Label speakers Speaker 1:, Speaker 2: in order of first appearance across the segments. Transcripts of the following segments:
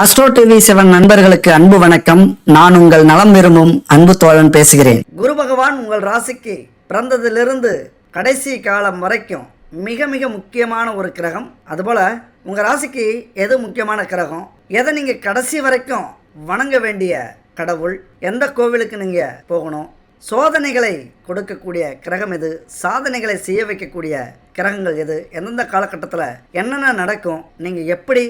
Speaker 1: Astro TV seven நண்பர்களுக்கு அன்பு வணக்கம். நான் உங்கள் நலம் விரும்பும் அன்பு தோழன் பேசுகிறேன். குரு பகவான் உங்கள் ராசிக்கு பிறந்ததிலிருந்து கடைசி காலம் வரைக்கும் மிக மிக முக்கியமான ஒரு கிரகம். அதுபோல் உங்கள் ராசிக்கு எது முக்கியமான கிரகம்? எதை நீங்கள் கடைசி வரைக்கும் வணங்க வேண்டிய கடவுள்? எந்த கோவிலுக்கு நீங்கள் போகணும்? சோதனைகளை கொடுக்கக்கூடிய கிரகம் எது? சாதனைகளை செய்ய வைக்கக்கூடிய கிரகங்கள் எது? எந்தெந்த காலகட்டத்தில் என்னென்ன நடக்கும்? நீங்கள் எப்படி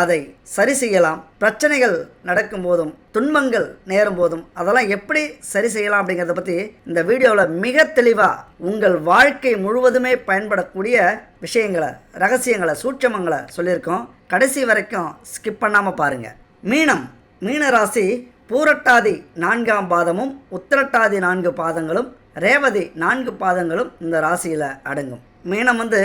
Speaker 1: அதை சரி செய்யலாம். பிரச்சனைகள் நடக்கும் போதும் துன்பங்கள் நேரும் போதும் அதெல்லாம் எப்படி சரி செய்யலாம் அப்படிங்கிறத பற்றி இந்த வீடியோவில் மிக தெளிவாக உங்கள் வாழ்க்கை முழுவதுமே பயன்படக்கூடிய விஷயங்களை ரகசியங்களை சூட்சமங்களை சொல்லியிருக்கோம். கடைசி வரைக்கும் ஸ்கிப் பண்ணாமல் பாருங்கள் மீனம் மீன ராசி பூரட்டாதி நான்காம் பாதமும் உத்திரட்டாதி நான்கு பாதங்களும் ரேவதி நான்கு பாதங்களும் இந்த ராசியில் அடங்கும். மீனம் வந்து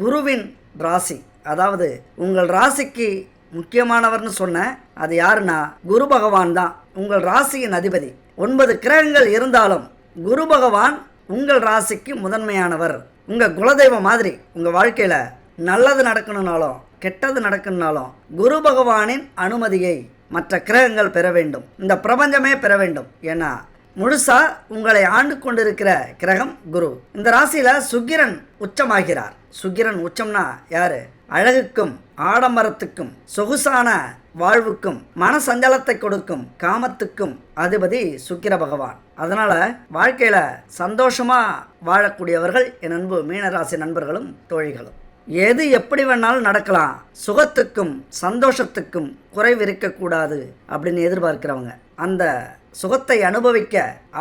Speaker 1: குருவின் ராசி. அதாவது உங்கள் ராசிக்கு முக்கியமானவர்னு சொன்னேன் அது யாருன்னா குரு பகவான் தான். உங்கள் ராசியின் அதிபதி. ஒன்பது கிரகங்கள் இருந்தாலும் குரு பகவான் உங்கள் ராசிக்கு முதன்மையானவர். உங்கள் குலதெய்வம் மாதிரி உங்கள் வாழ்க்கையில் நல்லது நடக்கணும்னாலும் கெட்டது நடக்கணும்னாலும் குரு பகவானின் அனுமதியை மற்ற கிரகங்கள் பெற வேண்டும். இந்த பிரபஞ்சமே பெற வேண்டும். ஏன்னா முழுசாக உங்களை ஆண்டு கொண்டிருக்கிற கிரகம் குரு. இந்த ராசியில் சுக்கிரன் உச்சமாகிறார். சுக்கிரன் உச்சம்னா யார்? அழகுக்கும் ஆடம்பரத்துக்கும் சொகுசான வாழ்வுக்கும் மன சஞ்சலத்தை கொடுக்கும் காமத்துக்கும் அதிபதி சுக்கிர பகவான். அதனால் வாழ்க்கையில் சந்தோஷமாக வாழக்கூடியவர்கள் என் அன்பு மீனராசி நண்பர்களும் தோழிகளும். எது எப்படி வேணாலும் நடக்கலாம். சுகத்துக்கும் சந்தோஷத்துக்கும் குறைவு இருக்கக்கூடாது அப்படின்னு எதிர்பார்க்கிறவங்க. அந்த சுகத்தை அனுபவிக்க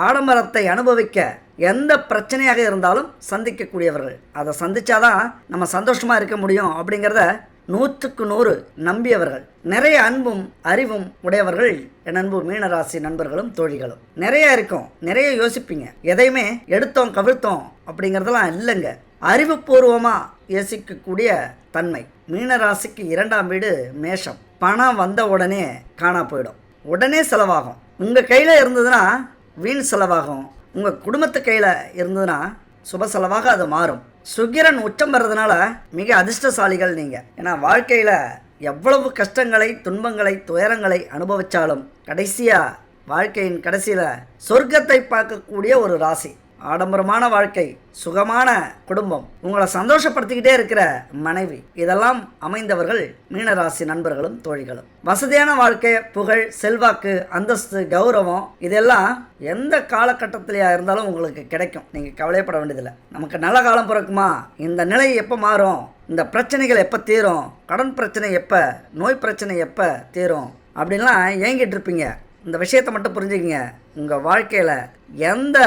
Speaker 1: ஆடம்பரத்தை அனுபவிக்க எந்த பிரச்சனையாக இருந்தாலும் சந்திக்கக்கூடியவர்கள். அதை சந்தித்தாதான் நம்ம சந்தோஷமாக இருக்க முடியும் அப்படிங்கிறத நூற்றுக்கு நூறு நம்பியவர்கள். நிறைய அன்பும் அறிவும் உடையவர்கள் என் அன்பு மீனராசி நண்பர்களும் தோழிகளும். நிறைய இருக்கும். நிறைய யோசிப்பீங்க. எதையுமே எடுத்தோம் கவிழ்த்தோம் அப்படிங்கிறதெல்லாம் இல்லைங்க. அறிவுபூர்வமாக யோசிக்கக்கூடிய தன்மை. மீனராசிக்கு இரண்டாம் வீடு மேஷம். பணம் வந்த உடனே காணா போயிடும். உடனே செலவாகும். உங்கள் கையில் இருந்ததுன்னா வீண் செலவாகும். உங்கள் குடும்பத்து கையில் இருந்ததுன்னா சுப செலவாக அது மாறும். சுக்கிரன் உச்சம் வர்றதுனால மிக அதிர்ஷ்டசாலிகள் நீங்கள் ஏன்னா வாழ்க்கையில் எவ்வளவு கஷ்டங்களை துன்பங்களை துயரங்களை அனுபவித்தாலும் கடைசியாக வாழ்க்கையின் கடைசியில் சொர்க்கத்தை பார்க்கக்கூடிய ஒரு ராசி. ஆடம்பரமான வாழ்க்கை சுகமான குடும்பம் உங்களை சந்தோஷப்படுத்திக்கிட்டே இருக்கிற மனைவி இதெல்லாம் அமைந்தவர்கள் மீனராசி நண்பர்களும் தோழிகளும். வசதியான வாழ்க்கை புகழ் செல்வாக்கு அந்தஸ்து கௌரவம் இதெல்லாம் எந்த காலகட்டத்திலையா இருந்தாலும் உங்களுக்கு கிடைக்கும். நீங்கள் கவலைப்பட வேண்டியதில்லை. நமக்கு நல்ல காலம் பிறக்குமா? இந்த நிலை எப்போ மாறும்? இந்த பிரச்சனைகள் எப்போ தீரும்? கடன் பிரச்சனை எப்போ? நோய் பிரச்சனை எப்போ தீரும்? அப்படின்லாம் ஏங்கிட்டு இருப்பீங்க. இந்த விஷயத்தை மட்டும் புரிஞ்சுக்கிங்க. உங்கள் வாழ்க்கையில் எந்த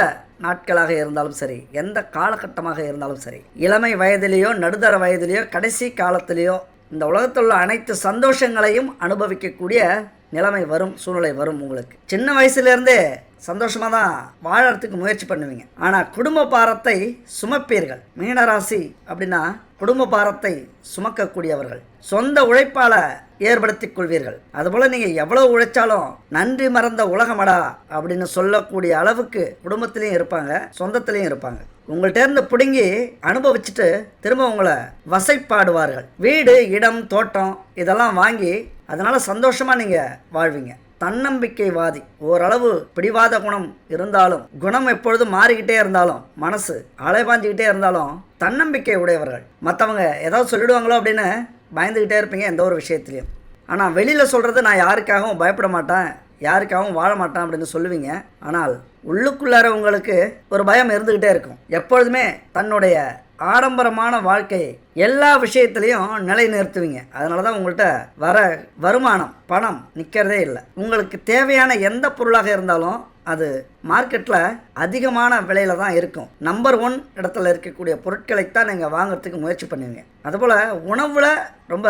Speaker 1: நாட்களாக இருந்தாலும் சரி எந்த காலகட்டமாக இருந்தாலும் சரி இளமை வயதிலேயோ நடுத்தர வயதிலேயோ கடைசி காலத்திலேயோ இந்த உலகத்தில் உள்ள அனைத்து சந்தோஷங்களையும் அனுபவிக்கக்கூடிய நிலைமை வரும் சூழ்நிலை வரும் உங்களுக்கு. சின்ன வயசுலேருந்தே சந்தோஷமாக தான் வாழறதுக்கு முயற்சி பண்ணுவீங்க. ஆனால் குடும்ப பாரத்தை சுமப்பீர்கள். மீனராசி அப்படின்னா குடும்ப பாரத்தை சுமக்கக்கூடியவர்கள். சொந்த உழைப்பால் ஏற்படுத்தி கொள்வீர்கள். அதுபோல் நீங்கள் எவ்வளோ உழைச்சாலும் நன்றி மறந்த உலகமடா அப்படின்னு சொல்லக்கூடிய அளவுக்கு குடும்பத்திலையும் இருப்பாங்க சொந்தத்திலையும் இருப்பாங்க. உங்கள்கிட்ட இருந்து பிடுங்கி அனுபவிச்சுட்டு திரும்ப உங்களை வசைப்பாடுவார்கள். வீடு இடம் தோட்டம் இதெல்லாம் வாங்கி அதனால் சந்தோஷமாக நீங்கள் வாழ்வீங்க. தன்னம்பிக்கைவாதி. ஓரளவு பிடிவாத குணம் இருந்தாலும் குணம் எப்பொழுதும் மாறிக்கிட்டே இருந்தாலும் மனசு அலைபாஞ்சிக்கிட்டே இருந்தாலும் தன்னம்பிக்கை உடையவர்கள். மற்றவங்க ஏதாவது சொல்லிடுவாங்களோ அப்படின்னு பயந்துக்கிட்டே இருப்பீங்க எந்த ஒரு விஷயத்துலையும். ஆனால் வெளியில் சொல்கிறது நான் யாருக்காகவும் பயப்பட மாட்டேன் யாருக்காகவும் வாழ மாட்டேன் அப்படின்னு சொல்லுவீங்க. ஆனால் உள்ளுக்குள்ளார உங்களுக்கு ஒரு பயம் இருந்துக்கிட்டே இருக்கும். எப்பொழுதுமே தன்னுடைய ஆடம்பரமான வாழ்க்கையை எல்லா விஷயத்துலையும் நிலைநிறுத்துவீங்க. அதனால தான் உங்கள்கிட்ட வர வருமானம் பணம் நிற்கிறதே இல்லை. உங்களுக்கு தேவையான எந்த பொருளாக இருந்தாலும் அது மார்க்கெட்டில் அதிகமான விலையில தான் இருக்கும். நம்பர் ஒன் இடத்துல இருக்கக்கூடிய பொருட்களைத்தான் நீங்கள் வாங்குறதுக்கு முயற்சி பண்ணுவீங்க. அதுபோல் உணவில் ரொம்ப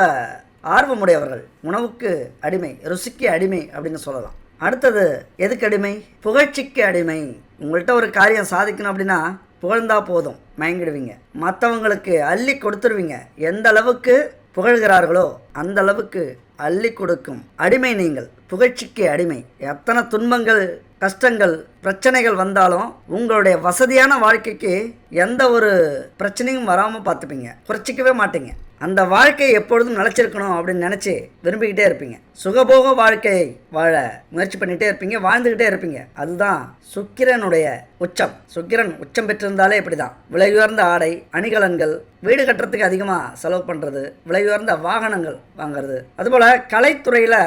Speaker 1: ஆர்வமுடையவர்கள் உணவுக்கு அடிமை ருசிக்கு அடிமை அப்படின்னு சொல்லலாம். அடுத்தது எதுக்கு அடிமை? புகழ்ச்சிக்கு அடிமை. உங்கள்கிட்ட ஒரு காரியம் சாதிக்கணும் அப்படின்னா புகழ்ந்தா போதும். மயங்கிடுவீங்க. மற்றவங்களுக்கு அள்ளி கொடுத்துருவீங்க. எந்த அளவுக்கு புகழ்கிறார்களோ அந்த அளவுக்கு அள்ளி கொடுக்கும். அடிமை நீங்கள். புகழ்ச்சிக்கு அடிமை. எத்தனை துன்பங்கள் கஷ்டங்கள் பிரச்சனைகள் வந்தாலும் உங்களுடைய வசதியான வாழ்க்கைக்கு எந்த ஒரு பிரச்சனையும் வராமல் பார்த்துப்பீங்க. குறைச்சிக்கவே மாட்டீங்க. அந்த வாழ்க்கையை எப்பொழுதும் நிலச்சிருக்கணும் அப்படின்னு நினச்சி விரும்பிக்கிட்டே இருப்பீங்க. சுகபோக வாழ்க்கையை வாழ முயற்சி பண்ணிகிட்டே இருப்பீங்க வாழ்ந்துக்கிட்டே இருப்பீங்க. அதுதான் சுக்கிரனுடைய உச்சம். சுக்கிரன் உச்சம் பெற்றிருந்தாலே இப்படி தான் விலை உயர்ந்த ஆடை அணிகலன்கள் வீடு கட்டுறதுக்கு அதிகமாக செலவு பண்ணுறது விலை உயர்ந்த வாகனங்கள் வாங்குறது. அதுபோல் கலைத்துறையில்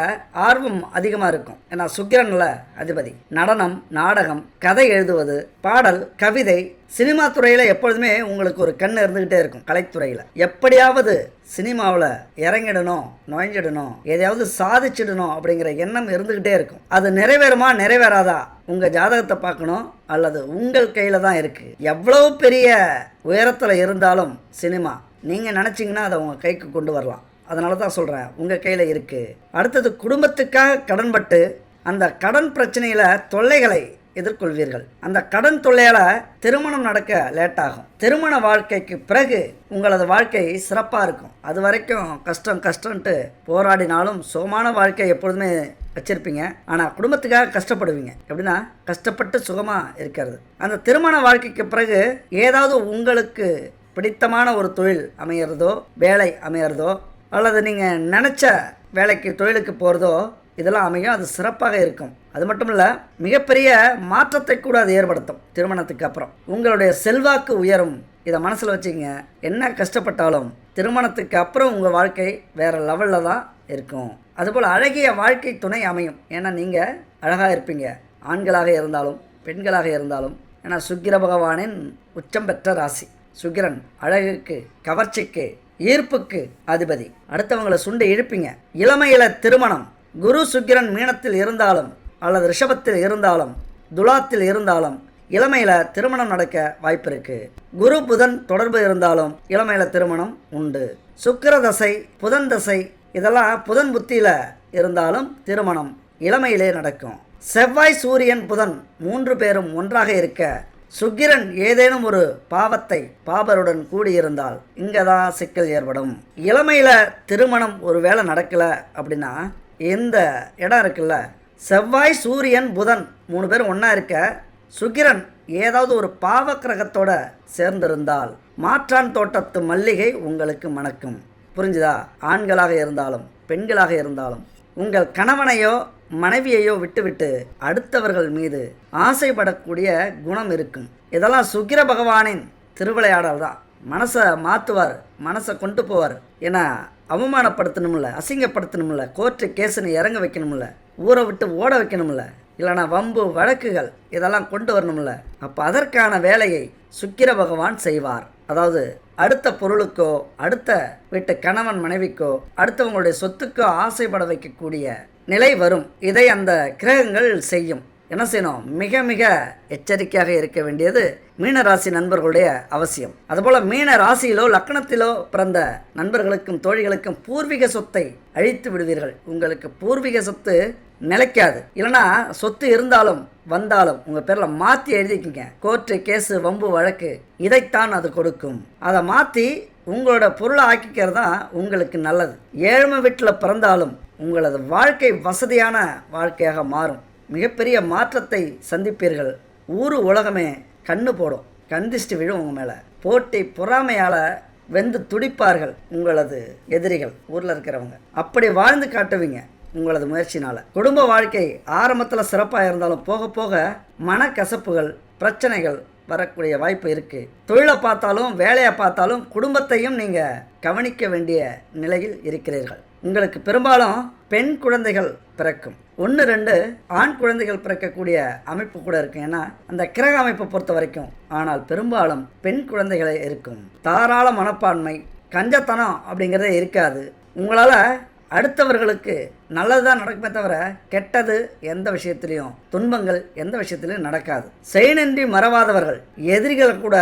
Speaker 1: ஆர்வம் அதிகமாக இருக்கும். ஏன்னா சுக்கிரனில் அதிபதி. நடனம் நாடகம் கதை எழுதுவது பாடல் கவிதை சினிமா துறையில் எப்பொழுதுமே உங்களுக்கு ஒரு கண் இருந்துக்கிட்டே இருக்கும் கலைத்துறையில். எப்படியாவது சினிமாவில் இறங்கிடணும் நுழைஞ்சிடணும் எதையாவது சாதிச்சிடணும் அப்படிங்கிற எண்ணம் இருந்துக்கிட்டே இருக்கும். அது நிறைவேறுமா நிறைவேறாதா? உங்கள் ஜாதகத்தை பார்க்கணும் அல்லது உங்கள் கையில் தான் இருக்குது எவ்வளோ பெரிய உயரத்தில் இருந்தாலும் சினிமா நீங்கள் நினச்சிங்கன்னா அதை உங்கள் கைக்கு கொண்டு வரலாம். அதனால தான் சொல்கிறேன் உங்கள் கையில் இருக்குது அடுத்தது குடும்பத்துக்காக கடன்பட்டு அந்த கடன் பிரச்சனையில் தொல்லைகளை எதிர்கொள்வீர்கள். அந்த கடன் தொல்லையால் திருமணம் நடக்க லேட்டாகும் திருமண வாழ்க்கைக்கு பிறகு உங்களது வாழ்க்கை சிறப்பாக இருக்கும். அது வரைக்கும் கஷ்டம் கஷ்டன்ட்டு போராடினாலும் சுகமான வாழ்க்கை எப்பொழுதுமே வச்சுருப்பீங்க. ஆனால் குடும்பத்துக்காக கஷ்டப்படுவீங்க. எப்படின்னா கஷ்டப்பட்டு சுகமாக இருக்கிறது. அந்த திருமண வாழ்க்கைக்கு பிறகு ஏதாவது உங்களுக்கு பிடித்தமான ஒரு தொழில் அமையிறதோ வேலை அமையிறதோ அல்லது நீங்கள் நினச்ச வேலைக்கு தொழிலுக்கு போகிறதோ இதெல்லாம் அமையும் அது சிறப்பாக இருக்கும். அது மட்டும் இல்லை மிகப்பெரிய மாற்றத்தை கூட அது ஏற்படுத்தும் திருமணத்துக்கு அப்புறம். உங்களுடைய செல்வாக்கு உயரும். இதை மனசில் வச்சுங்க என்ன கஷ்டப்பட்டாலும் திருமணத்துக்கு அப்புறம் உங்கள் வாழ்க்கை வேறு லெவலில் தான் இருக்கும். அதுபோல் அழகிய வாழ்க்கை துணை அமையும். ஏன்னா நீங்கள் அழகாக இருப்பீங்க. ஆண்களாக இருந்தாலும் பெண்களாக இருந்தாலும். ஏன்னா சுக்கிர பகவானின் உச்சம் பெற்ற ராசி. சுக்கிரன் அழகுக்கு கவர்ச்சிக்கு ஈர்ப்புக்கு அதிபதி. அடுத்தவங்களை சுண்டு இழுப்பீங்க. இளமையில திருமணம். குரு சுக்கிரன் மீனத்தில் இருந்தாலும் அல்லது ரிஷபத்தில் இருந்தாலும் துலாத்தில் இருந்தாலும் இளமையில் திருமணம் நடக்க வாய்ப்பு இருக்கு. குரு புதன் தொடர்பு இருந்தாலும் இளமையில் திருமணம் உண்டு. சுக்கர தசை புதன் தசை இதெல்லாம் புதன் புத்தியில் இருந்தாலும் திருமணம் இளமையிலே நடக்கும். செவ்வாய் சூரியன் புதன் மூன்று பேரும் ஒன்றாக இருக்க சுக்கிரன் ஏதேனும் ஒரு பாவத்தை பாபருடன் கூடியிருந்தால் இங்கே தான் சிக்கல் ஏற்படும். இளமையில் திருமணம் ஒரு வேளை நடக்கலை அப்படின்னா இந்த இடம் இருக்குல்ல செவ்வாய் சூரியன் புதன் மூணு பேரும் ஒன்றா இருக்க சுக்கிரன் ஏதாவது ஒரு பாவக்கிரகத்தோட சேர்ந்திருந்தால் மாற்றான் தோட்டத்து மல்லிகை உங்களுக்கு மணக்கும். புரிஞ்சுதா? ஆண்களாக இருந்தாலும் பெண்களாக இருந்தாலும் உங்கள் கணவனையோ மனைவியையோ விட்டுவிட்டு அடுத்தவர்கள் மீது ஆசைப்படக்கூடிய குணம் இருக்கும். இதெல்லாம் சுக்கிர பகவானின் திருவிளையாடல் தான் மனசை மாற்றுவார் மனசை கொண்டு போவார். ஏன்னா அவமானப்படுத்தணும்ல அசிங்கப்படுத்தணும்ல கோர்ட்டு கேஸுன்னு இறங்க வைக்கணும்ல ஊரை விட்டு ஓட வைக்கணும்ல இல்லைனா வம்பு வழக்குகள் இதெல்லாம் கொண்டு வரணும்ல அப்போ அதற்கான வேலையை சுக்கிர பகவான் செய்வார். அதாவது அடுத்த பொருளுக்கோ அடுத்த வீட்டு கணவன் மனைவிக்கோ அடுத்தவங்களுடைய சொத்துக்கோ ஆசைப்பட வைக்கக்கூடிய நிலை வரும். இதை அந்த கிரகங்கள் செய்யும். என்ன செய்யணும்? மிக மிக எச்சரிக்கையாக இருக்க வேண்டியது மீன ராசி நண்பர்களுடைய அவசியம். அதுபோல் மீன ராசியிலோ லக்கணத்திலோ பிறந்த நண்பர்களுக்கும் தோழிகளுக்கும் பூர்வீக சொத்தை அழித்து விடுவீர்கள். உங்களுக்கு பூர்வீக சொத்து நிலைக்காது. இல்லைனா சொத்து இருந்தாலும் வந்தாலும் உங்கள் பேரில் மாற்றி எழுதிக்கிங்க. கோர்ட்டு கேஸு வம்பு வழக்கு இதைத்தான் அது கொடுக்கும். அதை மாற்றி உங்களோட பொருளை ஆக்கிக்கிறது தான் உங்களுக்கு நல்லது. ஏழ்மை வீட்டில் பிறந்தாலும் உங்களது வாழ்க்கை வசதியான வாழ்க்கையாக மாறும். மிகப்பெரிய மாற்றத்தை சந்திப்பீர்கள். ஊர் உலகமே கண்ணு போடும். கந்திஷ்டி விழும் உங்கள் மேலே. போட்டி பொறாமையால் வெந்து துடிப்பார்கள் உங்களது எதிரிகள் ஊரில் இருக்கிறவங்க. அப்படி வாழ்ந்து காட்டுவீங்க உங்களது முயற்சினால். குடும்ப வாழ்க்கை ஆரம்பத்தில் சிறப்பாக இருந்தாலும் போக போக மனக்கசப்புகள் பிரச்சனைகள் வரக்கூடிய வாய்ப்பு இருக்குது தொழிலை பார்த்தாலும் வேலையை பார்த்தாலும் குடும்பத்தையும் நீங்கள் கவனிக்க வேண்டிய நிலையில் இருக்கிறீர்கள். உங்களுக்கு பெரும்பாலும் பெண் குழந்தைகள் பிறக்கும். ஒன்று ரெண்டு ஆண் குழந்தைகள் பிறக்கக்கூடிய அமைப்பு கூட இருக்கும் ஏன்னா அந்த கிரக அமைப்பை பொறுத்த வரைக்கும் ஆனால் பெரும்பாலும் பெண் குழந்தைகளே இருக்கும். தாராள மனப்பான்மை கஞ்சத்தனம் அப்படிங்கிறதே இருக்காது. உங்களால் அடுத்தவர்களுக்கு நல்லது தான் நடக்குமே தவிர கெட்டது எந்த விஷயத்திலையும் துன்பங்கள் எந்த விஷயத்திலையும் நடக்காது. செயனின்றி மறவாதவர்கள் எதிரிகளை கூட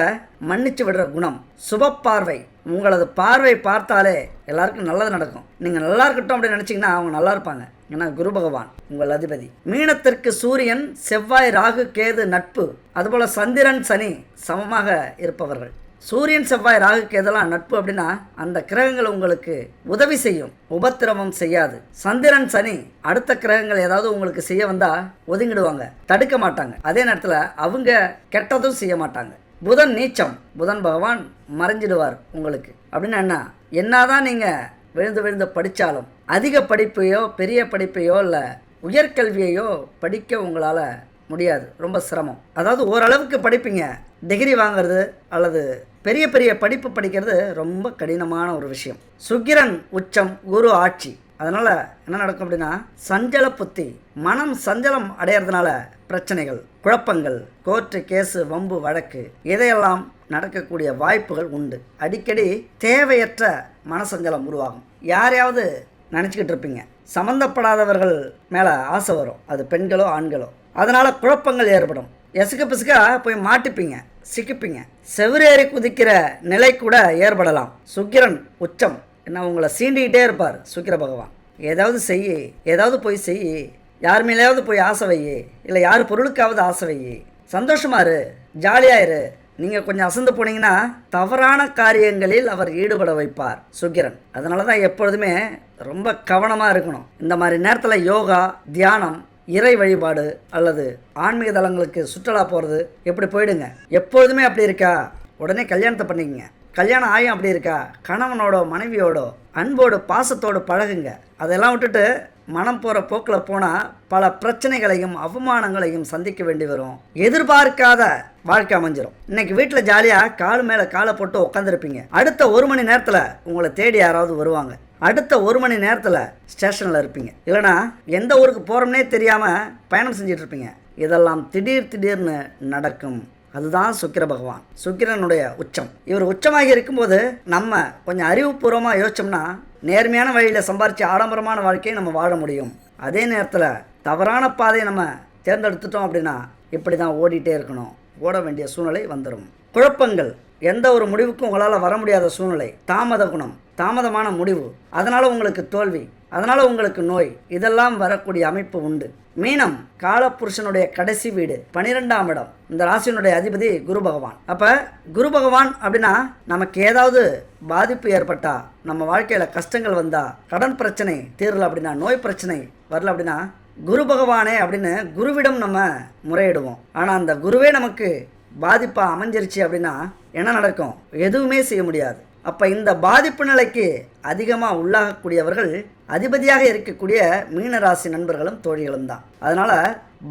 Speaker 1: மன்னிச்சு விடுற குணம் சுப பார்வை உங்களது பார்வை பார்த்தாலே எல்லாருக்கும் நல்லது நடக்கும். நீங்கள் நல்லா இருக்கட்டும் அப்படின்னு நினச்சிங்கன்னா அவங்க நல்லா இருப்பாங்க. ஏன்னா குரு பகவான் உங்கள் அதிபதி. மீனத்திற்கு சூரியன் செவ்வாய் ராகு கேது நட்பு அதுபோல் சந்திரன் சனி சமமாக இருப்பவர்கள். சூரியன் செவ்வாய் ராகுக்கு எதெல்லாம் நட்பு அப்படின்னா அந்த கிரகங்கள் உங்களுக்கு உதவி செய்யும். உபத்திரவம் செய்யாது. சந்திரன் சனி அடுத்த கிரகங்கள் ஏதாவது உங்களுக்கு செய்ய வந்தா ஒதுங்கிடுவாங்க. தடுக்க மாட்டாங்க. அதே நேரத்தில் அவங்க கெட்டதும் செய்ய மாட்டாங்க. புதன் நீச்சம். புதன் பகவான் மறைஞ்சிடுவார் உங்களுக்கு. அப்படின்னா என்ன? என்னதான் நீங்கள் விழுந்து விழுந்து படித்தாலும் அதிக படிப்பையோ பெரிய படிப்பையோ இல்லை உயர்கல்வியையோ படிக்க உங்களால் முடியாது. ரொம்ப சிரமம். அதாவது ஓரளவுக்கு படிப்பீங்க. டிகிரி வாங்குறது அல்லது பெரிய பெரிய படிப்பு படிக்கிறது ரொம்ப கடினமான ஒரு விஷயம். சுக்கிரன் உச்சம் குரு ஆட்சி. அதனால் என்ன நடக்கும் அப்படின்னா சஞ்சல புத்தி மனம் சஞ்சலம் அடையிறதுனால பிரச்சனைகள் குழப்பங்கள் கோர்ட்டு கேஸு வம்பு வழக்கு இதையெல்லாம் நடக்கக்கூடிய வாய்ப்புகள் உண்டு. அடிக்கடி தேவையற்ற மனசஞ்சலம் உருவாகும். யாரையாவது நினச்சிக்கிட்டு இருப்பீங்க. சம்மந்தப்படாதவர்கள் மேலே ஆசை வரும். அது பெண்களோ ஆண்களோ. அதனால் குழப்பங்கள் ஏற்படும். எசுக்க பிசுக்கா போய் மாட்டிப்பீங்க சிக்கிப்பீங்க. செவிரேறி குதிக்கிற நிலை கூட ஏற்படலாம். சுக்கிரன் உச்சம். என்ன உங்களை சீண்டிக்கிட்டே இருப்பார் சுக்கிர பகவான். ஏதாவது செய் ஏதாவது போய் செய். யார் மேலேயாவது போய் ஆசை வை. இல்லை யார் பொருளுக்காவது ஆசை வை. சந்தோஷமா இரு ஜாலியாயிரு நீங்கள் கொஞ்சம் அசந்து போனீங்கன்னா தவறான காரியங்களில் அவர் ஈடுபட வைப்பார் சுக்கிரன். அதனால தான் எப்பொழுதுமே ரொம்ப கவனமாக இருக்கணும். இந்த மாதிரி நேரத்தில் யோகா தியானம் இறை வழிபாடு அல்லது ஆன்மீக தலங்களுக்கு சுற்றுலா போகிறது எப்படி போயிடுங்க? எப்பொழுதுமே அப்படி இருக்கா? உடனே கல்யாணத்தை பண்ணிக்கங்க. கல்யாணம் ஆயும் அப்படி இருக்கா? கணவனோட மனைவியோட அன்போடு பாசத்தோடு பழகுங்க. அதெல்லாம் விட்டுட்டு மனம் போகிற போக்கில் போனால் பல பிரச்சனைகளையும் அவமானங்களையும் சந்திக்க வேண்டி வரும். எதிர்பார்க்காத வாழ்க்கை அமைஞ்சிரும். இன்னைக்கு வீட்டில் ஜாலியாக கால் மேலே காலை போட்டு உட்காந்துருப்பீங்க அடுத்த ஒரு மணி நேரத்தில் உங்களை தேடி யாராவது வருவாங்க. அடுத்த ஒரு மணி நேரத்தில் ஸ்டேஷனில் இருப்பீங்க. இல்லைனா எந்த ஊருக்கு போகிறோம்னே தெரியாமல் பயணம் செஞ்சுட்டு இருப்பீங்க இதெல்லாம் திடீர் திடீர்னு நடக்கும். அதுதான் சுக்கிர பகவான். சுக்கிரனுடைய உச்சம். இவர் உச்சமாகி இருக்கும்போது நம்ம கொஞ்சம் அறிவுபூர்வமாக யோசிச்சோம்னா நேர்மையான வழியில் சம்பாரித்து ஆடம்பரமான வாழ்க்கையை நம்ம வாழ முடியும். அதே நேரத்தில் தவறான பாதையை நம்ம தேர்ந்தெடுத்துட்டோம் அப்படின்னா இப்படி தான் ஓடிட்டே இருக்கணும். ஓட வேண்டிய சூழ்நிலை வந்துடும் குழப்பங்கள் எந்த ஒரு முடிவுக்கும் உங்களால் வர முடியாத சூழ்நிலை தாமத குணம் தாமதமான முடிவு. அதனால் உங்களுக்கு தோல்வி. அதனால் உங்களுக்கு நோய். இதெல்லாம் வரக்கூடிய அமைப்பு உண்டு. மீனம் காலப்புருஷனுடைய கடைசி வீடு பனிரெண்டாம் இடம். இந்த ராசியினுடைய அதிபதி குரு பகவான். அப்போ குரு பகவான் அப்படின்னா நமக்கு ஏதாவது பாதிப்பு ஏற்பட்டா நம்ம வாழ்க்கையில் கஷ்டங்கள் வந்தா கடன் பிரச்சனை தீரல அப்படின்னா நோய் பிரச்சனை வரல அப்படின்னா குரு பகவானே அப்படின்னு குருவிடம் நம்ம முறையிடுவோம். ஆனால் அந்த குருவே நமக்கு பாதிப்பாக அமைஞ்சிருச்சு அப்படின்னா என்ன நடக்கும்? எதுவுமே செய்ய முடியாது. அப்போ இந்த பாதிப்பு நிலைக்கு அதிகமாக உள்ளாகக்கூடியவர்கள் அதிபதியாக இருக்கக்கூடிய மீனராசி நண்பர்களும் தோழிகளும் தான். அதனால்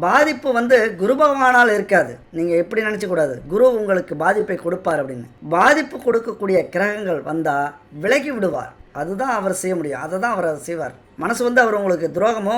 Speaker 1: பாதிப்பு வந்து குரு பகவானால் இருக்காது. நீங்கள் எப்படி நினச்சக்கூடாது குரு உங்களுக்கு பாதிப்பை கொடுப்பார் அப்படின்னு. பாதிப்பு கொடுக்கக்கூடிய கிரகங்கள் வந்தால் விலகி விடுவார். அதுதான் அவர் செய்ய முடியும். அதை தான் அவர் செய்வார். மனசு வந்து அவர் உங்களுக்கு துரோகமோ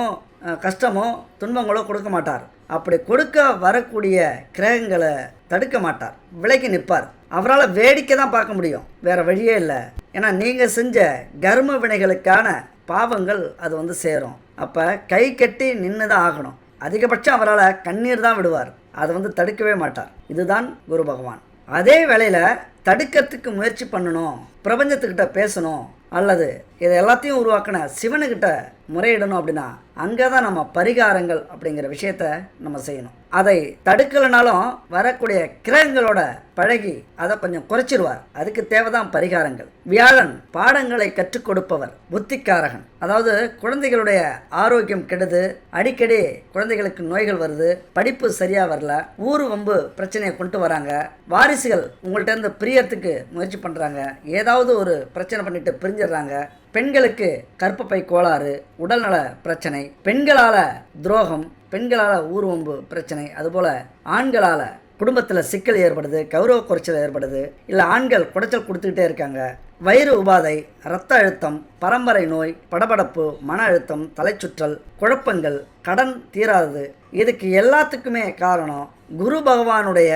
Speaker 1: கஷ்டமோ துன்பங்களோ கொடுக்க மாட்டார். அப்படி கொடுக்க வரக்கூடிய கிரகங்களை தடுக்க மாட்டார். விலைக்கு நிற்பார். அவரால் வேடிக்கை தான் பார்க்க முடியும். வேற வழியே இல்லை. ஏன்னா நீங்கள் செஞ்ச கர்ம வினைகளுக்கான பாவங்கள் அது வந்து சேரும். அப்போ கை கட்டி நின்று தான் ஆகணும். அதிகபட்சம் அவரால் கண்ணீர் தான் விடுவார். அதை வந்து தடுக்கவே மாட்டார். இதுதான் குரு பகவான். அதே வேளையில் தடுக்கிறதுக்கு முயற்சி பண்ணணும். பிரபஞ்சத்துக்கிட்ட பேசணும். அல்லது இதை எல்லாத்தையும் உருவாக்கின சிவனுக்கிட்ட முறையிடணும் அப்படின்னா அங்கே தான் நம்ம பரிகாரங்கள் அப்படிங்கிற விஷயத்த நம்ம செய்யணும். அதை தடுக்கலைனாலும் வரக்கூடிய கிரகங்களோட பழகி அதை கொஞ்சம் குறைச்சிருவார். அதுக்கு தேவைதான் பரிகாரங்கள். வியாழன் பாடங்களை கற்றுக் கொடுப்பவர் புத்திக்காரகன். அதாவது குழந்தைகளுடைய ஆரோக்கியம் கெடுது அடிக்கடி குழந்தைகளுக்கு நோய்கள் வருது படிப்பு சரியா வரல ஊர் வம்பு பிரச்சனையை கொண்டு வராங்க வாரிசுகள் உங்கள்ட்ட இருந்து பிரியறதுக்கு முயற்சி பண்றாங்க ஏதாவது ஒரு பிரச்சனை பண்ணிட்டு பிரிஞ்சிடுறாங்க பெண்களுக்கு கற்பப்பை கோளாறு உடல்நல பிரச்சனை பெண்களால் துரோகம் பெண்களால் ஊர்வம்பு பிரச்சனை அதுபோல் ஆண்களால் குடும்பத்தில் சிக்கல் ஏற்படுது கௌரவ குறைச்சல் ஏற்படுது இல்லை ஆண்கள் குடைச்சல் கொடுத்துக்கிட்டே இருக்காங்க. வயிறு உபாதை இரத்த அழுத்தம் பரம்பரை நோய் படபடப்பு மன அழுத்தம் தலைச்சுற்றல் குழப்பங்கள் கடன் தீராதது. இதுக்கு எல்லாத்துக்குமே காரணம் குரு பகவானுடைய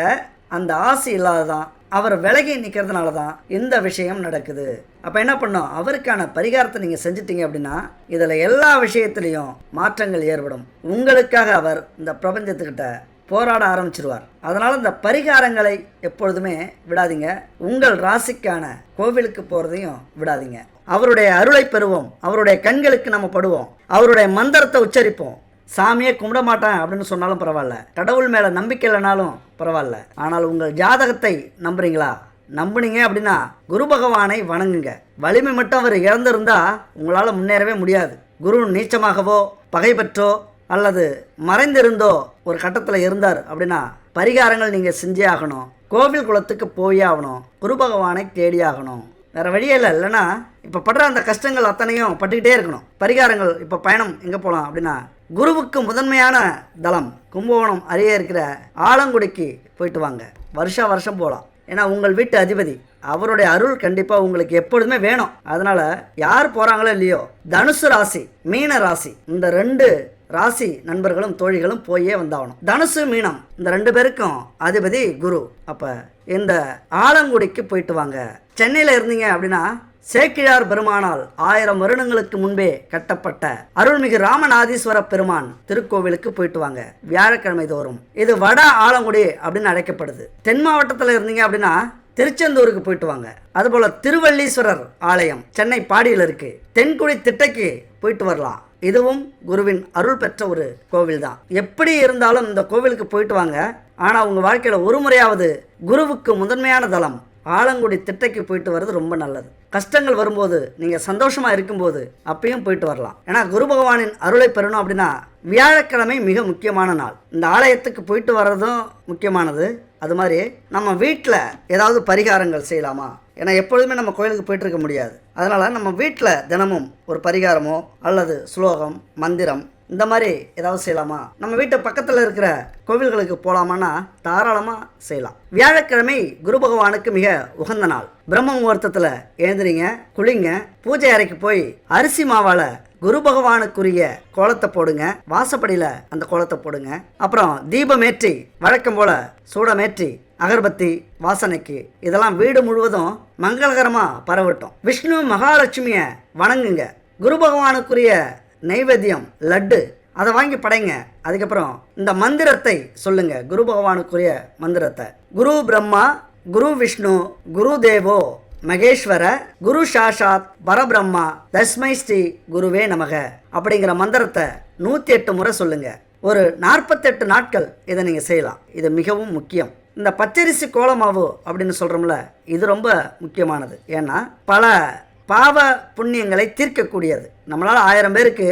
Speaker 1: அந்த ஆசை இல்லாததான். அவர் விலகி நிற்கிறதுனால தான் இந்த விஷயம் நடக்குது. அப்போ என்ன பண்ணோம்? அவருக்கான பரிகாரத்தை நீங்கள் செஞ்சிட்டீங்க அப்படின்னா இதில் எல்லா விஷயத்துலேயும் மாற்றங்கள் ஏற்படும். உங்களுக்காக அவர் இந்த பிரபஞ்சத்துக்கிட்ட போராட ஆரம்பிச்சிருவார். அதனால் இந்த பரிகாரங்களை எப்பொழுதுமே விடாதீங்க. உங்கள் ராசிக்கான கோவிலுக்கு போகிறதையும் விடாதீங்க. அவருடைய அருளை பெறுவோம். அவருடைய கண்களுக்கு நம்ம படுவோம். அவருடைய மந்திரத்தை உச்சரிப்போம். சாமியே கும்பிட மாட்டேன் அப்படின்னு சொன்னாலும் பரவாயில்ல. கடவுள் மேலே நம்பிக்கை இல்லைனாலும் பரவாயில்ல. ஆனால் உங்கள் ஜாதகத்தை நம்புறீங்களா? நம்புனீங்க அப்படின்னா குரு பகவானை வணங்குங்க. வலிமை மட்டும் அவர் இழந்திருந்தா உங்களால் முன்னேறவே முடியாது. குரு நீச்சமாகவோ பகைப்பற்றோ அல்லது மறைந்திருந்தோ ஒரு கட்டத்தில் இருந்தார் அப்படின்னா பரிகாரங்கள் நீங்கள் செஞ்சே ஆகணும். கோவில் குளத்துக்கு போயே ஆகணும். குரு பகவானை தேடி ஆகணும். வேறு வழியே இல்லை. இல்லைன்னா இப்போ படுற அந்த கஷ்டங்கள் அத்தனையும் பட்டுக்கிட்டே இருக்கணும். பரிகாரங்கள் இப்போ பயணம் எங்கே போகலாம் அப்படின்னா குருவுக்கு முதன்மையான தலம் கும்பகோணம் அருகே இருக்கிற ஆலங்குடிக்கு போயிட்டு வாங்க. வருஷா வருஷம் போகலாம் ஏன்னா உங்கள் வீட்டு அதிபதி அவருடைய அருள் கண்டிப்பாக உங்களுக்கு எப்பொழுதுமே வேணும். அதனால் யார் போகிறாங்களோ இல்லையோ தனுசு ராசி மீன ராசி இந்த ரெண்டு ராசி நண்பர்களும் தோழிகளும் போயே வந்தாகணும். தனுசு மீனம் இந்த ரெண்டு பேருக்கும் அதிபதி குரு. அப்போ இந்த ஆலங்குடிக்கு போயிட்டு வாங்க. சென்னையில் இருந்தீங்க அப்படின்னா சேக்கிழார் பெருமானால் ஆயிரம் வருடங்களுக்கு முன்பே கட்டப்பட்ட அருள்மிகு ராமநாதீஸ்வர பெருமான் திருக்கோவிலுக்கு போயிட்டு வாங்க. வியாழக்கிழமை தோறும். இது வட ஆலங்குடி அப்படின்னு அழைக்கப்படுது. தென் மாவட்டத்தில் இருந்தீங்க அப்படின்னா திருச்செந்தூருக்கு போயிட்டு வாங்க. அதுபோல் திருவள்ளீஸ்வரர் ஆலயம் சென்னை பாடியில் இருக்கு. தென்குடி திட்டைக்கு போயிட்டு வரலாம். இதுவும் குருவின் அருள் பெற்ற ஒரு கோவில் தான். எப்படி இருந்தாலும் இந்த கோவிலுக்கு போயிட்டு வாங்க. ஆனால் உங்கள் வாழ்க்கையில் ஒரு முறையாவது குருவுக்கு முதன்மையான தலம் ஆலங்குடி திட்டைக்கு போயிட்டு வர்றது ரொம்ப நல்லது. கஷ்டங்கள் வரும்போது நீங்கள் சந்தோஷமாக இருக்கும்போது அப்பயும் போயிட்டு வரலாம். ஏன்னா குரு பகவானின் அருளை பெறணும் அப்படின்னா வியாழக்கிழமை மிக முக்கியமான நாள். இந்த ஆலயத்துக்கு போயிட்டு வர்றதும் முக்கியமானது. அது மாதிரி நம்ம வீட்டில் ஏதாவது பரிகாரங்கள் செய்யலாமா? ஏன்னா எப்பொழுதுமே நம்ம கோயிலுக்கு போயிட்டு இருக்க முடியாது. அதனால் நம்ம வீட்டில் தினமும் ஒரு பரிகாரமோ அல்லது ஸ்லோகம் மந்திரம் இந்த மாதிரி ஏதாவது செய்யலாமா? நம்ம வீட்டு பக்கத்தில் இருக்கிற கோவில்களுக்கு போகலாமான்னா தாராளமாக செய்யலாம். வியாழக்கிழமை குரு பகவானுக்கு மிக உகந்த நாள். பிரம்ம முகூர்த்தத்தில் எழுந்துறீங்க குளிங்க பூஜை அறைக்கு போய் அரிசி மாவால் குரு பகவானுக்குரிய கோலத்தை போடுங்க. வாசப்படியில் அந்த கோலத்தை போடுங்க. அப்புறம் தீபமேற்றி வழக்கம் போல் சூடமேற்றி அகர்பத்தி வாசனைக்கு. இதெல்லாம் வீடு முழுவதும் மங்களகரமாக பரவட்டும். விஷ்ணு மகாலட்சுமியை வணங்குங்க. குரு பகவானுக்குரிய நைவேத்தியம் லட்டு அதை வாங்கி படைங்க. அதுக்கப்புறம் இந்த மந்திரத்தை சொல்லுங்க. குரு பகவானுக்குரிய மந்திரத்தை. குரு பிரம்மா குரு விஷ்ணு குரு தேவோ மகேஸ்வர குரு சாஷாத் பரபிரம்மா தஸ்மை ஸ்ரீ குருவே நமக. அப்படிங்கிற மந்திரத்தை நூற்றி எட்டு முறை சொல்லுங்க. ஒரு நாற்பத்தெட்டு நாட்கள் இதை நீங்கள் செய்யலாம். இது மிகவும் முக்கியம். இந்த பச்சரிசி கோலமாவு அப்படின்னு சொல்கிறோம்ல இது ரொம்ப முக்கியமானது. ஏன்னா பல பாவ புண்ணியங்களை தீர்க்கக்கூடியது. நம்மளால் ஆயிரம் பேருக்கு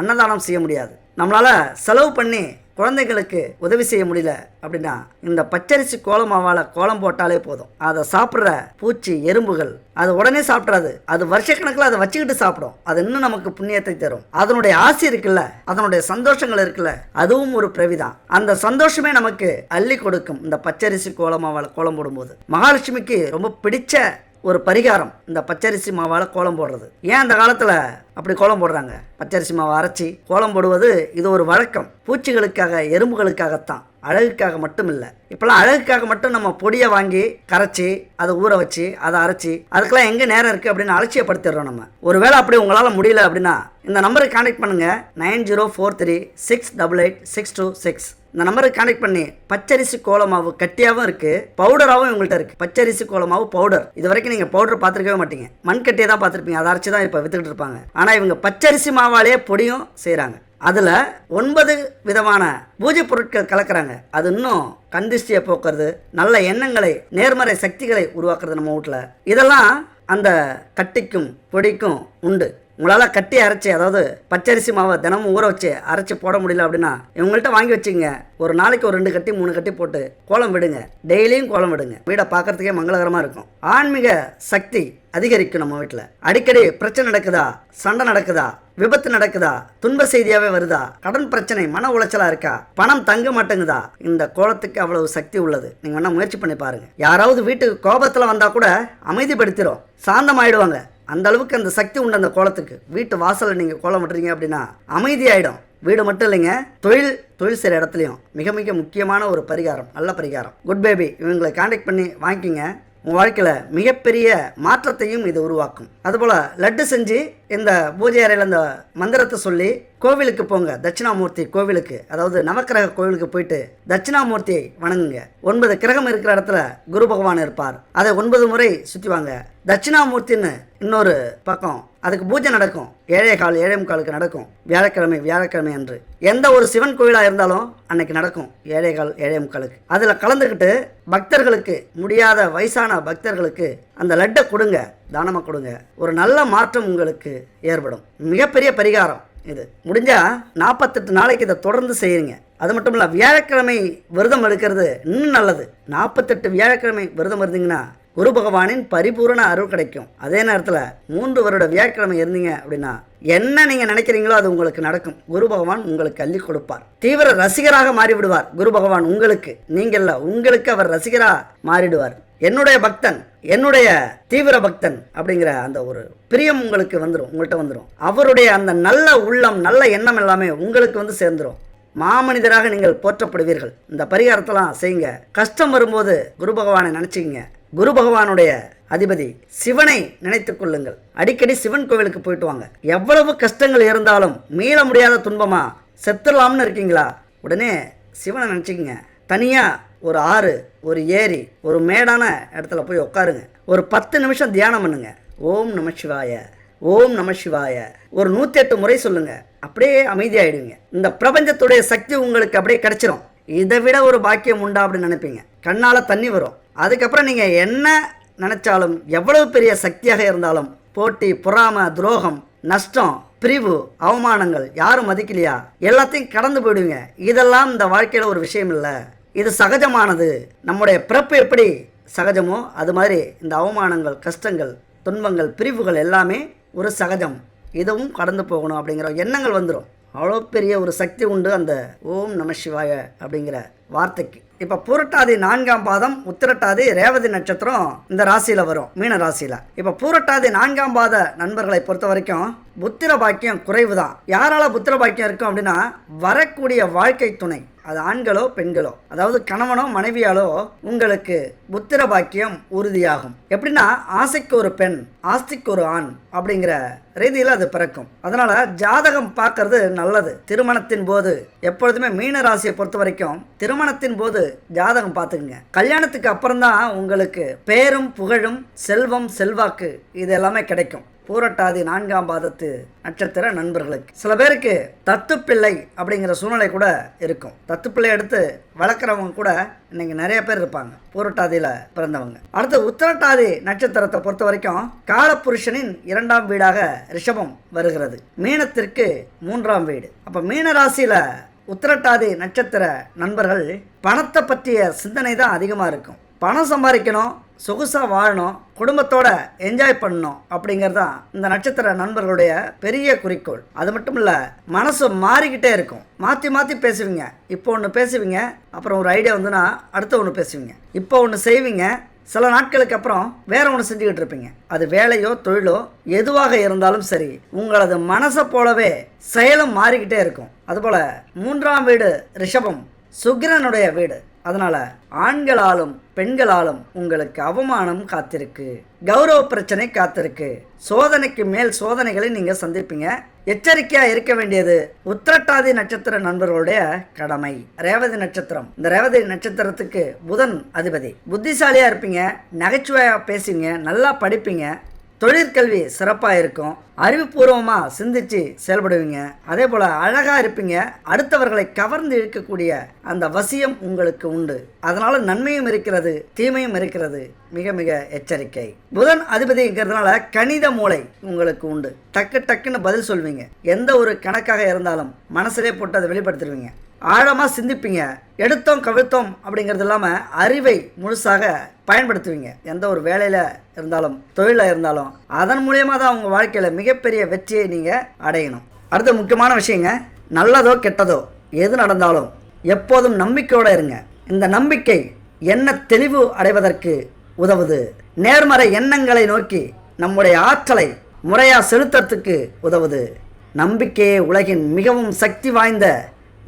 Speaker 1: அன்னதானம் செய்ய முடியாது. நம்மளால் செலவு பண்ணி குழந்தைகளுக்கு உதவி செய்ய முடியல அப்படின்னா இந்த பச்சரிசி கோலமாவால் கோலம் போட்டாலே போதும். அதை சாப்பிட்ற பூச்சி எறும்புகள் அது உடனே சாப்பிட்றாது அது வருஷக்கணக்கில் அதை வச்சுக்கிட்டு சாப்பிடும். அது இன்னும் நமக்கு புண்ணியத்தை தரும். அதனுடைய ஆசை இருக்குல்ல அதனுடைய சந்தோஷங்கள் இருக்குல்ல அதுவும் ஒரு பிரவிதான். அந்த சந்தோஷமே நமக்கு அள்ளி கொடுக்கும் இந்த பச்சரிசி கோலமாவால் கோலம் போடும்போது. மகாலட்சுமிக்கு ரொம்ப பிடிச்ச ஒரு பரிகாரம். இந்த பச்சரிசி மாவால் கோலம் போடுறது. ஏன் அந்த காலத்தில் அப்படி கோலம் போடுறாங்க? பச்சரிசி மாவை அரைச்சி கோலம் போடுவது இது ஒரு வழக்கம். பூச்சிகளுக்காக எறும்புகளுக்காகத்தான். அழகுக்காக மட்டும் இல்லை இப்போல்லாம் அழகுக்காக மட்டும் நம்ம பொடியை வாங்கி கரைச்சி அதை ஊற வச்சு அதை அரைச்சி அதுக்கெல்லாம் எங்கே நேரம் இருக்குது அப்படின்னு அலட்சியப்படுத்திடுறோம் நம்ம. ஒருவேளை அப்படி உங்களால் முடியல அப்படின்னா இந்த நம்பருக்கு கான்டெக்ட் பண்ணுங்கள் nine zero four three six double eight six two six. இந்த நம்பருக்கு கனெக்ட் பண்ணி பச்சரிசி கோலமாவு கட்டியாகவும் இருக்குது பவுடராகவும் உங்கள்கிட்ட இருக்குது பச்சரிசி கோலமாவு பவுடர் இது வரைக்கும் நீங்கள் பவுடர் பார்த்துருக்கவே மாட்டீங்க. மண்கட்டியை தான் பார்த்துருப்பீங்க. அதை அரைச்சி தான் இப்போ வித்துக்கிட்டு இருப்பாங்க. ஆனால் இவங்க பச்சரிசி மாவாலேயே பொடியும் செய்கிறாங்க அதில் ஒன்பது விதமான பூஜை பொருட்கள் கலக்கிறாங்க. அது இன்னும் கந்திஷ்டியை போக்குறது நல்ல எண்ணங்களை நேர்மறை சக்திகளை உருவாக்குறது நம்ம வீட்டில். இதெல்லாம் அந்த கட்டிக்கும் பொடிக்கும் உண்டு. உங்களால் கட்டி அரைச்சி அதாவது பச்சரிசி மாவை தினமும் ஊற வச்சு அரைச்சி போட முடியல அப்படின்னா இவங்கள்ட்ட வாங்கி வச்சுங்க. ஒரு நாளைக்கு ஒரு ரெண்டு கட்டி மூணு கட்டி போட்டு கோலம் விடுங்க. டெய்லியும் கோலம் விடுங்க. வீடை பார்க்கறதுக்கே மங்களகரமாக இருக்கும். ஆன்மீக சக்தி அதிகரிக்கும் நம்ம வீட்டில். அடிக்கடி பிரச்சனை நடக்குதா? சண்டை நடக்குதா? விபத்து நடக்குதா? துன்ப செய்தியாகவே வருதா? கடன் பிரச்சனை மன உளைச்சலாக இருக்கா? பணம் தங்க மாட்டேங்குதா? இந்த கோலத்துக்கு அவ்வளவு சக்தி உள்ளது. நீங்கள் வேணால் முயற்சி பண்ணி பாருங்கள் யாராவது வீட்டுக்கு கோபத்தில் வந்தால் கூட அமைதிப்படுத்திடும் சாந்தமாயிடுவாங்க. அந்த அளவுக்கு அந்த சக்தி உண்டு அந்த கோலத்துக்கு. வீட்டு வாசலில் நீங்கள் கோலம் விட்டுறீங்க அப்படின்னா அமைதியாயிடும். வீடு மட்டும் இல்லைங்க தொழில் தொழில் செய்கிற இடத்துலையும் மிக மிக முக்கியமான ஒரு பரிகாரம் நல்ல பரிகாரம். குட் பேபி இவங்களை காண்டாக்ட் பண்ணி வாங்கிக்கிங்க. உங்கள் வாழ்க்கையில் மிகப்பெரிய மாற்றத்தையும் இது உருவாக்கும். அதுபோல் லட்டு செஞ்சு இந்த பூஜை அறையில் இந்த மந்திரத்தை சொல்லி கோவிலுக்கு போங்க தட்சிணாமூர்த்தி கோவிலுக்கு. அதாவது நவக்கிரக கோவிலுக்கு போயிட்டு தட்சிணாமூர்த்தியை வணங்குங்க. ஒன்பது கிரகம் இருக்கிற இடத்துல குரு பகவான் இருப்பார். அதை ஒன்பது முறை சுற்றி வாங்க. தட்சிணாமூர்த்தின்னு இன்னொரு பக்கம் அதுக்கு பூஜை நடக்கும். ஏழை கால் ஏழை முக்காலுக்கு நடக்கும். வியாழக்கிழமை வியாழக்கிழமை அன்று. எந்த ஒரு சிவன் கோயிலாக இருந்தாலும் அன்னைக்கு நடக்கும். ஏழை கால் ஏழை முக்காலுக்கு அதில் கலந்துக்கிட்டு பக்தர்களுக்கு முடியாத வயசான பக்தர்களுக்கு அந்த லட்டை கொடுங்க தானமாக கொடுங்க. ஒரு நல்ல மாற்றம் உங்களுக்கு ஏற்படும். மிகப்பெரிய பரிகாரம் இது. முடிஞ்சால் நாற்பத்தெட்டு நாளைக்கு இதை தொடர்ந்து செய்யுங்க. அது மட்டும் இல்லை வியாழக்கிழமை விரதம் எடுக்கிறது இன்னும் நல்லது. நாற்பத்தெட்டு வியாழக்கிழமை விரதம் இருந்தீங்கன்னா குரு பகவானின் பரிபூரண அருள் கிடைக்கும். அதே நேரத்தில் மூன்று வருட வியாழக்கிழமை இருந்தீங்க அப்படின்னா என்ன நீங்கள் நினைக்கிறீங்களோ அது உங்களுக்கு நடக்கும். குரு பகவான் உங்களுக்கு அள்ளி கொடுப்பார். தீவிர ரசிகராக மாறிவிடுவார் குரு பகவான் உங்களுக்கு. நீங்கள்ல உங்களுக்கு அவர் ரசிகராக மாறிடுவார். என்னுடைய பக்தன் என்னுடைய தீவிர பக்தன் அப்படிங்கிற அந்த ஒரு பிரியம் உங்களுக்கு வந்துடும் உங்கள்கிட்ட வந்துடும் அவருடைய அந்த நல்ல உள்ளம் நல்ல எண்ணம் எல்லாமே உங்களுக்கு வந்து சேர்ந்துடும் மாமனிதராக நீங்கள் போற்றப்படுவீர்கள். இந்த பரிகாரத்தெல்லாம் செய்யுங்க. கஷ்டம் வரும்போது குரு பகவானை நினச்சிக்கிங்க. குரு பகவானுடைய அதிபதி சிவனை நினைத்துக் கொள்ளுங்கள். அடிக்கடி சிவன் கோவிலுக்கு போயிட்டு வாங்க. எவ்வளவு கஷ்டங்கள் இருந்தாலும் மீள முடியாத துன்பமா செத்துடலாம்னு இருக்கீங்களா? உடனே சிவனை நினச்சிக்கிங்க. தனியாக ஒரு ஆறு ஒரு ஏரி ஒரு மேடான இடத்துல போய் உட்காருங்க ஒரு பத்து நிமிஷம் தியானம் பண்ணுங்க. ஓம் நம சிவாய ஓம் நம சிவாய. ஒரு நூற்றி எட்டு முறை சொல்லுங்க. அப்படியே அமைதியாயிடுவீங்க. இந்த பிரபஞ்சத்துடைய சக்தி உங்களுக்கு அப்படியே கிடைச்சிரும். இதை விட ஒரு பாக்கியம் உண்டா அப்படின்னு நினைப்பீங்க. கண்ணால் தண்ணி வரும். அதுக்கப்புறம் நீங்கள் என்ன நினச்சாலும் எவ்வளவு பெரிய சக்தியாக இருந்தாலும் போட்டி பொறாம துரோகம் நஷ்டம் பிரிவு அவமானங்கள் யாரும் மதிக்கலையா? எல்லாத்தையும் கடந்து போயிடுவீங்க. இதெல்லாம் இந்த வாழ்க்கையில் ஒரு விஷயம் இல்லை. இது சகஜமானது. நம்முடைய பிறப்பு எப்படி சகஜமோ அது மாதிரி இந்த அவமானங்கள் கஷ்டங்கள் துன்பங்கள் பிரிவுகள் எல்லாமே ஒரு சகஜம். இதுவும் கடந்து போகணும் அப்படிங்கிற எண்ணங்கள் வந்துடும் அவ்வளோ பெரிய ஒரு சக்தி உண்டு அந்த ஓம் நம சிவாய அப்படிங்கிற வார்த்தைக்கு. இப்போ பூரட்டாதி நான்காம் பாதம் உத்திரட்டாதி ரேவதி நட்சத்திரம் இந்த ராசியில் வரும் மீன ராசியில். இப்போ பூரட்டாதி நான்காம் பாத நண்பர்களை பொறுத்த வரைக்கும் புத்திர பாக்கியம் குறைவு தான் யாரால புத்திர பாக்கியம் இருக்கும் அப்படின்னா வரக்கூடிய வாழ்க்கை துணை அது ஆண்களோ பெண்களோ அதாவது கணவனோ மனைவியாலோ உங்களுக்கு புத்திர பாக்கியம் உறுதியாகும். எப்படின்னா ஆசைக்கு ஒரு பெண் ஆஸ்திக்கு ஒரு ஆண் அப்படிங்கிற ரீதியில் அது பிறக்கும். அதனால ஜாதகம் பார்க்கறது நல்லது. திருமணத்தின் போது எப்பொழுதுமே மீன ராசியை பொறுத்த வரைக்கும் திருமணத்தின் போது ஜாதகம் பார்த்துக்குங்க. கல்யாணத்துக்கு அப்புறம் தான் உங்களுக்கு பேரும் புகழும் செல்வம் செல்வாக்கு இது எல்லாமே கிடைக்கும். பூரட்டாதி நான்காம் பாதத்து நட்சத்திர நண்பர்களுக்கு. சில பேருக்கு தத்துப்பிள்ளை அப்படிங்கிற சூழ்நிலை கூட இருக்கும். தத்துப்பிள்ளை எடுத்து வளர்க்குறவங்க கூட இன்னைக்கு நிறைய பேர் இருப்பாங்க. பூரட்டாதியில் பிறந்தவங்க. அடுத்து உத்திரட்டாதி நட்சத்திரத்தை பொறுத்த வரைக்கும் காலப்புருஷனின் இரண்டாம் வீடாக ரிஷபம் வருகிறது. மீனத்திற்கு மூன்றாம் வீடு. அப்போ மீன ராசியில் உத்திரட்டாதி நட்சத்திர நண்பர்கள் பணத்தை பற்றிய சிந்தனை தான் அதிகமாக இருக்கும். பணம் சம்பாதிக்கணும் சொகுசாக வாழணும் குடும்பத்தோட என்ஜாய் பண்ணணும் அப்படிங்கிறது தான் இந்த நட்சத்திர நண்பர்களுடைய பெரிய குறிக்கோள். அது மட்டும் இல்லை மனசு மாறிக்கிட்டே இருக்கும். மாற்றி மாற்றி பேசுவீங்க. இப்போ ஒன்று பேசுவீங்க அப்புறம் ஒரு ஐடியா வந்துன்னா அடுத்த ஒன்று பேசுவீங்க. இப்போ ஒன்று செய்வீங்க சில நாட்களுக்கு அப்புறம் வேற ஒன்று செஞ்சுக்கிட்டு இருப்பீங்க. அது வேலையோ தொழிலோ எதுவாக இருந்தாலும் சரி உங்களது மனசை போலவே செயலும் மாறிக்கிட்டே இருக்கும். அதுபோல் மூன்றாம் வீடு ரிஷபம் சுக்கிரனுடைய வீடு. அதனால் ஆண்களாலும் பெண்களாலும் உங்களுக்கு அவமானம் காத்திருக்கு. கௌரவ பிரச்சனை காத்திருக்கு. சோதனைக்கு மேல் சோதனைகளை நீங்கள் சந்திப்பீங்க. எச்சரிக்கையாக இருக்க வேண்டியது உத்திரட்டாதி நட்சத்திர நண்பர்களுடைய கடமை. ரேவதி நட்சத்திரம். இந்த ரேவதி நட்சத்திரத்துக்கு புதன் அதிபதி. புத்திசாலியாக இருப்பீங்க. நகைச்சுவையாக பேசுவீங்க. நல்லா படிப்பீங்க. தொழிற்கல்வி சிறப்பாக இருக்கும். அறிவுபூர்வமாக சிந்திச்சு செயல்படுவீங்க. அதே போல் அழகாக இருப்பீங்க. அடுத்தவர்களை கவர்ந்து இழுக்கக்கூடிய அந்த வசியம் உங்களுக்கு உண்டு. அதனால் நன்மையும் இருக்கிறது தீமையும் இருக்கிறது. மிக மிக எச்சரிக்கை. புதன் அதிபதிங்கிறதுனால கணித மூளை உங்களுக்கு உண்டு. டக்கு டக்குன்னு பதில் சொல்வீங்க. எந்த ஒரு கணக்காக இருந்தாலும் மனசிலே போட்டு அதை வெளிப்படுத்திடுவீங்க. ஆழமாக சிந்திப்பீங்க. எடுத்தோம் கவிழ்த்தோம் அப்படிங்கிறது இல்லாமல் அறிவை முழுசாக பயன்படுத்துவீங்க. எந்த ஒரு வேலையில் இருந்தாலும் தொழிலில் இருந்தாலும். அதன் மூலியமாக தான் உங்கள் வாழ்க்கையில் மிகப்பெரிய வெற்றியை நீங்கள் அடையணும். அடுத்த முக்கியமான விஷயங்க நல்லதோ கெட்டதோ எது நடந்தாலும் எப்போதும் நம்பிக்கையோடு இருங்க. இந்த நம்பிக்கை என்ன தெளிவு அடைவதற்கு உதவுது? நேர்மறை எண்ணங்களை நோக்கி நம்முடைய ஆற்றலை முறையாக செலுத்துறதுக்கு உதவுது. நம்பிக்கையே உலகின் மிகவும் சக்தி வாய்ந்த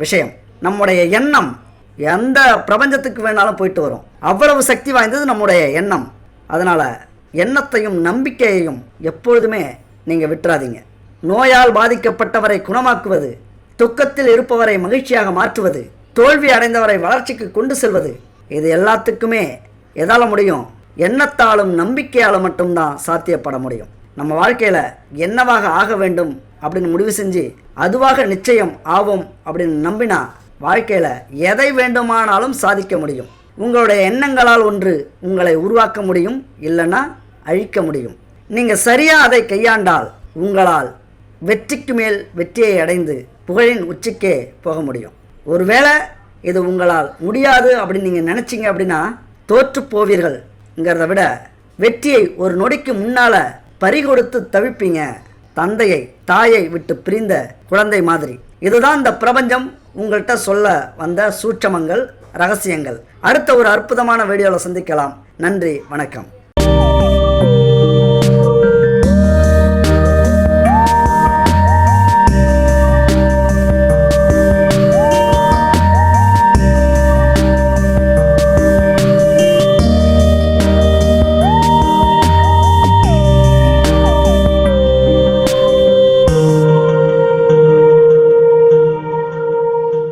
Speaker 1: விஷயம். நம்முடைய எண்ணம் எந்த பிரபஞ்சத்துக்கு வேணாலும் போயிட்டு வரும். அவ்வளவு சக்தி வாய்ந்தது நம்முடைய எண்ணம். அதனால் எண்ணத்தையும் நம்பிக்கையையும் எப்பொழுதுமே நீங்கள் விட்டுறாதீங்க. நோயால் பாதிக்கப்பட்டவரை குணமாக்குவது துக்கத்தில் இருப்பவரை மகிழ்ச்சியாக மாற்றுவது தோல்வி அடைந்தவரை வளர்ச்சிக்கு கொண்டு செல்வது இது எல்லாத்துக்குமே எதால் முடியும். எண்ணத்தாலும் நம்பிக்கையால் மட்டும்தான் சாத்தியப்பட முடியும். நம்ம வாழ்க்கையில் என்னவாக ஆக வேண்டும் அப்படின்னு முடிவு செஞ்சு அதுவாக நிச்சயம் ஆவோம் அப்படின்னு நம்பினா வாழ்க்கையில் எதை வேண்டுமானாலும் சாதிக்க முடியும். உங்களுடைய எண்ணங்களால் ஒன்று உங்களை உருவாக்க முடியும் இல்லைன்னா அழிக்க முடியும். நீங்கள் சரியாக அதை கையாண்டால் உங்களால் வெற்றிக்கு மேல் வெற்றியை அடைந்து புகழின் உச்சிக்கே போக முடியும். ஒருவேளை இது உங்களால் முடியாது அப்படின்னு நீங்கள் நினச்சிங்க அப்படின்னா தோற்று போவீர்கள்ங்கிறத விட வெற்றியை ஒரு நொடிக்கு முன்னால் பறிகொடுத்து தவிப்பீங்க தந்தையை தாயை விட்டு பிரிந்த குழந்தை மாதிரி. இதுதான் இந்த பிரபஞ்சம் உங்கள்கிட்ட சொல்ல வந்த சூட்சமங்கள் ரகசியங்கள். அடுத்த ஒரு அற்புதமான வீடியோவில் சந்திக்கலாம். நன்றி வணக்கம்.